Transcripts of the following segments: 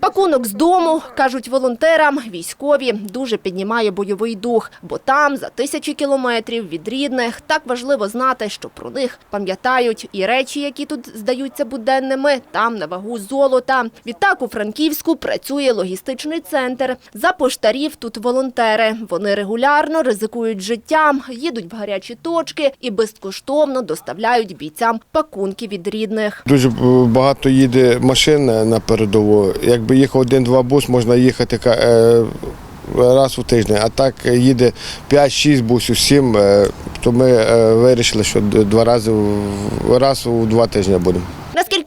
Пакунок з дому, кажуть волонтерам, військові дуже піднімає бойовий дух, бо там, за тисячі кілометрів від рідних, так важливо знати, що про них пам'ятають і речі, які тут здаються буденними, там на вагу золота. Відтак у Франківську працює логістичний центр. За поштарів тут волонтери. Вони регулярно ризикують життям, їдуть в гарячі точки і безкоштовно доставляють бійцям пакунки від рідних. Дуже багато їде машин на передову. Якби їхав один-два бус, можна їхати е, раз у тиждень. А так їде 5-6 бусів, 7, е, то ми е, вирішили, що два рази раз у два тижні будемо.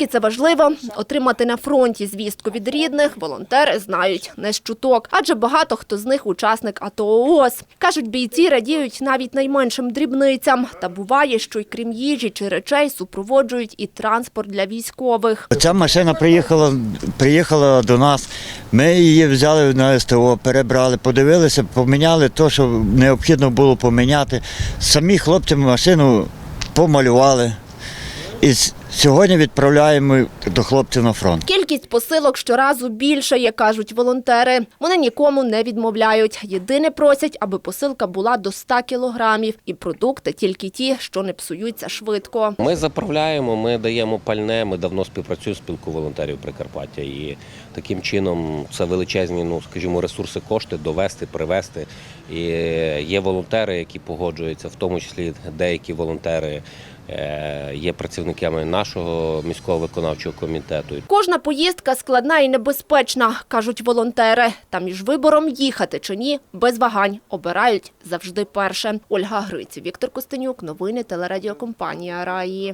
Наскільки це важливо отримати на фронті звістку від рідних, волонтери знають не з чуток, адже багато хто з них учасник АТО ООС. Кажуть, бійці радіють навіть найменшим дрібницям. Та буває, що й крім їжі чи речей супроводжують і транспорт для військових. Ця машина приїхала, приїхала до нас. Ми її взяли на СТО, перебрали, подивилися, поміняли те, що необхідно було поміняти. Самі хлопці машину помалювали. І сьогодні відправляємо до хлопців на фронт. Кількість посилок щоразу більше, як кажуть волонтери. Вони нікому не відмовляють. Єдине просять, аби посилка була до 100 кілограмів. І продукти тільки ті, що не псуються швидко. Ми заправляємо, ми даємо пальне. Ми давно співпрацюємо з спілкою волонтерів Прикарпаття. І таким чином це величезні, ну скажімо, ресурси, кошти довести, привезти. І є волонтери, які погоджуються, в тому числі деякі волонтери е, є працівниками нашого міського виконавчого комітету. Кожна поїздка складна і небезпечна, кажуть волонтери. Та між вибором їхати чи ні, без вагань обирають завжди перше. Ольга Гриць, Віктор Костенюк, новини телерадіокомпанія Раї.